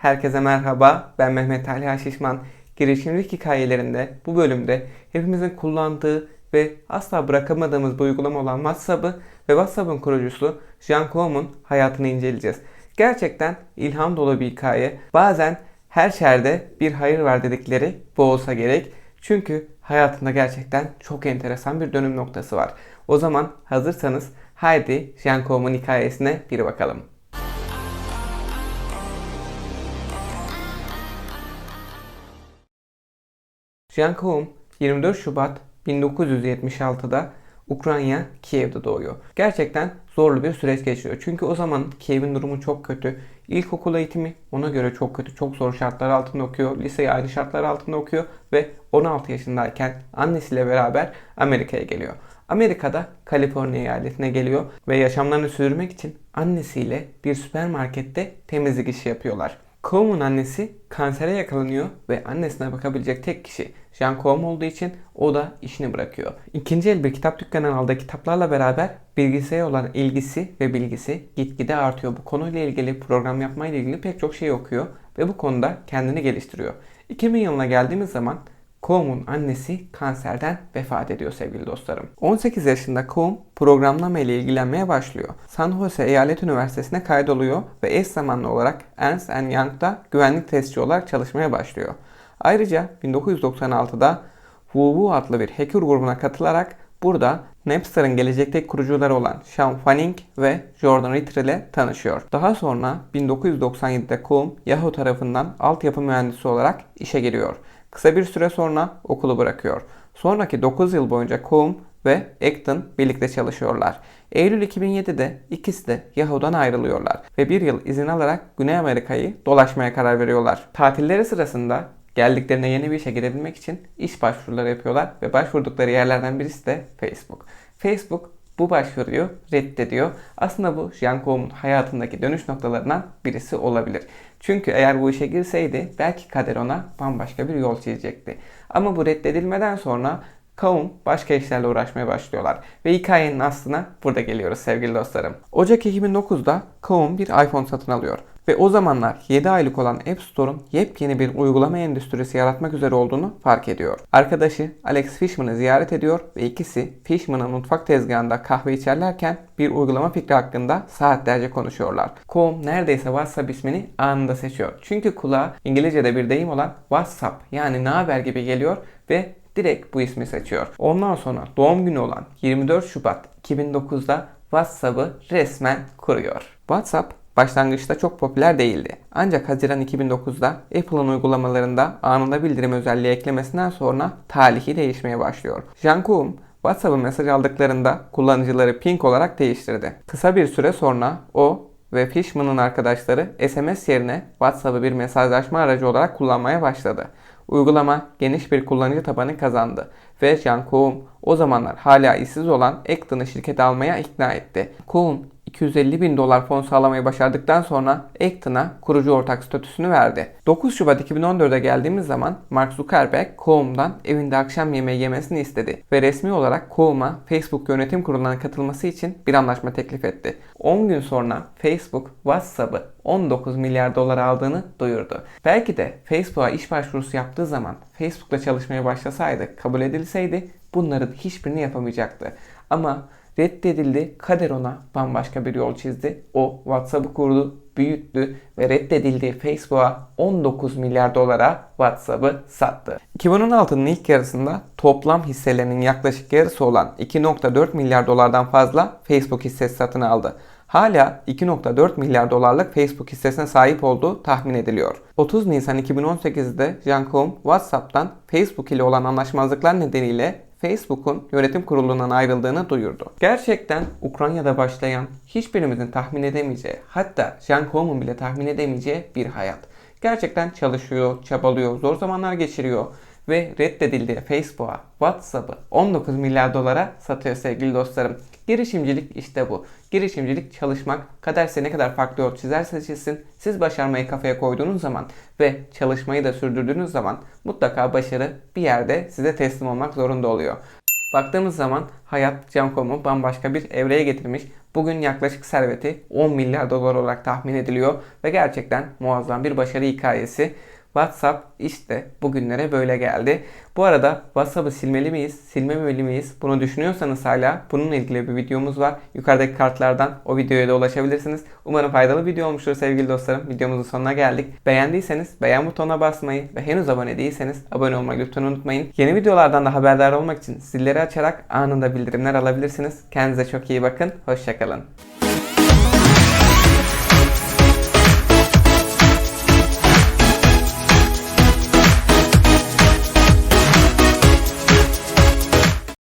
herkese merhaba. Ben Mehmet Talha Şişman. Girişimcilik hikayelerinde bu bölümde hepimizin kullandığı ve asla bırakamadığımız bir uygulama olan WhatsApp'ı ve WhatsApp'ın kurucusu Jean Coum'un hayatını inceleyeceğiz. Gerçekten ilham dolu bir hikaye. Bazen her şerde bir hayır var dedikleri bu olsa gerek. Çünkü hayatında gerçekten çok enteresan bir dönüm noktası var. O zaman hazırsanız haydi Jean Coum'un hikayesine bir bakalım. Jean Koum 24 Şubat 1976'da Ukrayna, Kiev'de doğuyor. Gerçekten zorlu bir süreç geçiyor. Çünkü o zaman Kiev'in durumu çok kötü. İlkokul eğitimi ona göre çok kötü. Çok zor şartlar altında okuyor. Liseyi aynı şartlar altında okuyor. Ve 16 yaşındayken annesiyle beraber Amerika'ya geliyor. Amerika'da Kaliforniya eyaletine geliyor ve yaşamlarını sürdürmek için annesiyle bir süpermarkette temizlik işi yapıyorlar. Cole'un annesi kansere yakalanıyor ve annesine bakabilecek tek kişi Jean Coleman olduğu için o da işini bırakıyor. İkinci el bir kitap dükkanından aldığı kitaplarla beraber bilgisayara olan ilgisi ve bilgisi gitgide artıyor. Bu konuyla ilgili program yapmayla ilgili pek çok şey okuyor ve bu konuda kendini geliştiriyor. 2000 yılına geldiğimiz zaman Comb'un annesi kanserden vefat ediyor sevgili dostlarım. 18 yaşında Comb programlama ile ilgilenmeye başlıyor. San Jose Eyalet Üniversitesi'ne kaydoluyor ve eş zamanlı olarak Ernst Young'da güvenlik testçi olarak çalışmaya başlıyor. Ayrıca 1996'da WuWu adlı bir hacker grubuna katılarak burada Napster'ın gelecekteki kurucuları olan Sean Fanning ve Jordan Ritter ile tanışıyor. Daha sonra 1997'de Comb Yahoo tarafından altyapı mühendisi olarak işe giriyor. Kısa bir süre sonra okulu bırakıyor. Sonraki 9 yıl boyunca Coombe ve Acton birlikte çalışıyorlar. Eylül 2007'de ikisi de Yahoo'dan ayrılıyorlar ve bir yıl izin alarak Güney Amerika'yı dolaşmaya karar veriyorlar. Tatilleri sırasında geldiklerine yeni bir işe girebilmek için iş başvuruları yapıyorlar ve başvurdukları yerlerden birisi de Facebook. Facebook bu başvuruyu reddediyor. Aslında bu Jean Coum'un hayatındaki dönüş noktalarından birisi olabilir. Çünkü eğer bu işe girseydi belki kader ona bambaşka bir yol çizecekti. Ama bu reddedilmeden sonra Kaum başka işlerle uğraşmaya başlıyorlar. Ve hikayenin aslına burada geliyoruz sevgili dostlarım. Ocak 2009'da Kaum bir iPhone satın alıyor. Ve o zamanlar 7 aylık olan App Store'un yepyeni bir uygulama endüstrisi yaratmak üzere olduğunu fark ediyor. Arkadaşı Alex Fishman'ı ziyaret ediyor ve ikisi Fishman'ın mutfak tezgahında kahve içerlerken bir uygulama fikri hakkında saatlerce konuşuyorlar. Com neredeyse WhatsApp ismini anında seçiyor. Çünkü kulağa İngilizce'de bir deyim olan WhatsApp yani ne haber gibi geliyor ve direkt bu ismi seçiyor. Ondan sonra doğum günü olan 24 Şubat 2009'da WhatsApp'ı resmen kuruyor. WhatsApp başlangıçta çok popüler değildi. Ancak Haziran 2009'da Apple'ın uygulamalarında anında bildirim özelliği eklemesinden sonra talihi değişmeye başlıyor. Jean Koum WhatsApp'ı mesaj aldıklarında kullanıcıları ping olarak değiştirdi. Kısa bir süre sonra o ve Fishman'ın arkadaşları SMS yerine WhatsApp'ı bir mesajlaşma aracı olarak kullanmaya başladı. Uygulama geniş bir kullanıcı tabanı kazandı ve Jean Koum o zamanlar hala işsiz olan Acton'ı şirkete almaya ikna etti. Koum 250 bin dolar fon sağlamayı başardıktan sonra Acton'a kurucu ortak statüsünü verdi. 9 Şubat 2014'e geldiğimiz zaman Mark Zuckerberg Coom'dan evinde akşam yemeği yemesini istedi ve resmi olarak Coom'a Facebook yönetim kuruluna katılması için bir anlaşma teklif etti. 10 gün sonra Facebook WhatsApp'ı 19 milyar dolar aldığını duyurdu. Belki de Facebook'a iş başvurusu yaptığı zaman Facebook'la çalışmaya başlasaydı, kabul edilseydi bunların hiçbirini yapamayacaktı. Ama reddedildi. Kader ona bambaşka bir yol çizdi. O WhatsApp'ı kurdu, büyüttü ve reddedildiği Facebook'a 19 milyar dolara WhatsApp'ı sattı. 2016'nın ilk yarısında toplam hisselerinin yaklaşık yarısı olan 2.4 milyar dolardan fazla Facebook hissesi satın aldı hala 2.4 milyar dolarlık Facebook hissesine sahip olduğu tahmin ediliyor. 30 Nisan 2018'de Jean Koum WhatsApp'tan Facebook ile olan anlaşmazlıklar nedeniyle Facebook'un yönetim kurulundan ayrıldığını duyurdu. Gerçekten Ukrayna'da başlayan hiçbirimizin tahmin edemeyeceği hatta Jean Koum'un bile tahmin edemeyeceği bir hayat. Gerçekten çalışıyor, çabalıyor, zor zamanlar geçiriyor ve reddedildiği Facebook'a, WhatsApp'ı 19 milyar dolara satıyor sevgili dostlarım. Girişimcilik işte bu. Girişimcilik çalışmak, kader size ne kadar farklı yol çizerse çizsin, siz başarmayı kafaya koyduğunuz zaman ve çalışmayı da sürdürdüğünüz zaman mutlaka başarı bir yerde size teslim olmak zorunda oluyor. Baktığımız zaman hayat Camcom'u bambaşka bir evreye getirmiş. Bugün yaklaşık serveti 10 milyar dolar olarak tahmin ediliyor ve gerçekten muazzam bir başarı hikayesi. WhatsApp işte bugünlere böyle geldi. Bu arada WhatsApp'ı silmeli miyiz, silmemeli miyiz? Bunu düşünüyorsanız hala bununla ilgili bir videomuz var. Yukarıdaki kartlardan o videoya da ulaşabilirsiniz. Umarım faydalı video olmuştur sevgili dostlarım. Videomuzun sonuna geldik. Beğendiyseniz beğen butonuna basmayı ve henüz abone değilseniz abone olmayı lütfen unutmayın. Yeni videolardan da haberdar olmak için zilleri açarak anında bildirimler alabilirsiniz. Kendinize çok iyi bakın. Hoşçakalın.